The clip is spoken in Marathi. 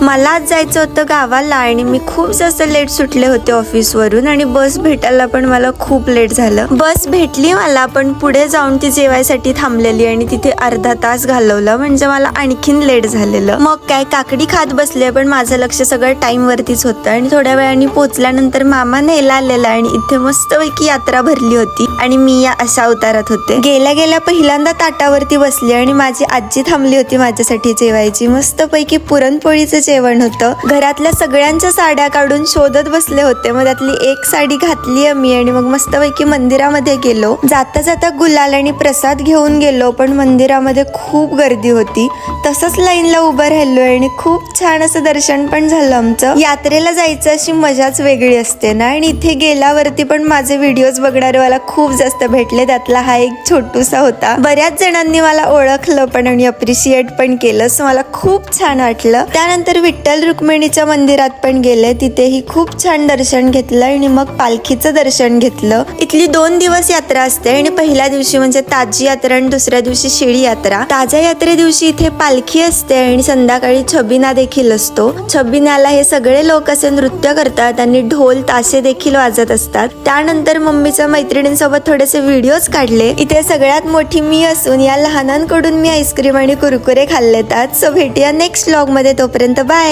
मला आज जायचं होतं गावाला आणि मी खूप जास्त लेट सुटले होते ऑफिसवरून आणि बस भेटायला पण मला खूप लेट झालं. बस भेटली मला पण पुढे जाऊन ती जेवायसाठी थांबलेली आणि तिथे अर्धा तास घालवला म्हणजे मला आणखीन लेट झालेलं. मग काय काकडी खात बसले पण माझं लक्ष सगळं टाइम वरतीच होतं आणि थोड्या वेळाने पोहोचल्यानंतर मामा न्यायला आलेला आणि इथे मस्तपैकी यात्रा भरली होती आणि मी या अशा उतारात होते. गेल्या गेल्या पहिल्यांदा ताटावरती बसली आणि माझी आजी थांबली होती माझ्यासाठी जेवायची. मस्तपैकी पुरणपोळीचं जेवण होतं. घरातल्या सगळ्यांच्या साड्या काढून शोधत बसले होते. मग त्यातली एक साडी घातली मी आणि मग मस्तपैकी मंदिरामध्ये गेलो. जाता जाता गुलाल आणि प्रसाद घेऊन गेलो पण मंदिरामध्ये खूप गर्दी होती. तसंच लाईनला उभं राहिलो आणि खूप छान असं दर्शन पण झालं आमचं. यात्रेला जायचं अशी मजाच वेगळी असते ना? आणि इथे गेल्यावरती पण माझे व्हिडिओज बघणारे मला खूप जास्त भेटले. त्यातला हा एक छोटूसा होता. बऱ्याच जणांनी मला ओळखलं पण आणि अप्रिशिएट पण केलं. सो मला खूप छान वाटलं. त्यानंतर विठ्ठल रुक्मिणीच्या मंदिरात पण गेले. तिथेही खूप छान दर्शन घेतलं आणि मग पालखीचं दर्शन घेतलं. इथली दोन दिवस यात्रा असते आणि पहिल्या दिवशी म्हणजे ताजी यात्रा आणि दुसऱ्या दिवशी शिळी यात्रा. ताज्या यात्रे दिवशी इथे पालखी असते आणि संध्याकाळी छबिना देखील असतो. छबिन्याला हे सगळे लोक असे नृत्य करतात आणि ढोल तासे देखील वाजत असतात. त्यानंतर मम्मीच्या मैत्रिणींसोबत थोडेसे व्हिडिओज काढले. इथे सगळ्यात मोठी मी असून या लहानांकडून मी आईस्क्रीम आणि कुरकुरे खाल्लेतात सो भेटूया नेक्स्ट ब्लॉगमध्ये. तोपर्यंत bye.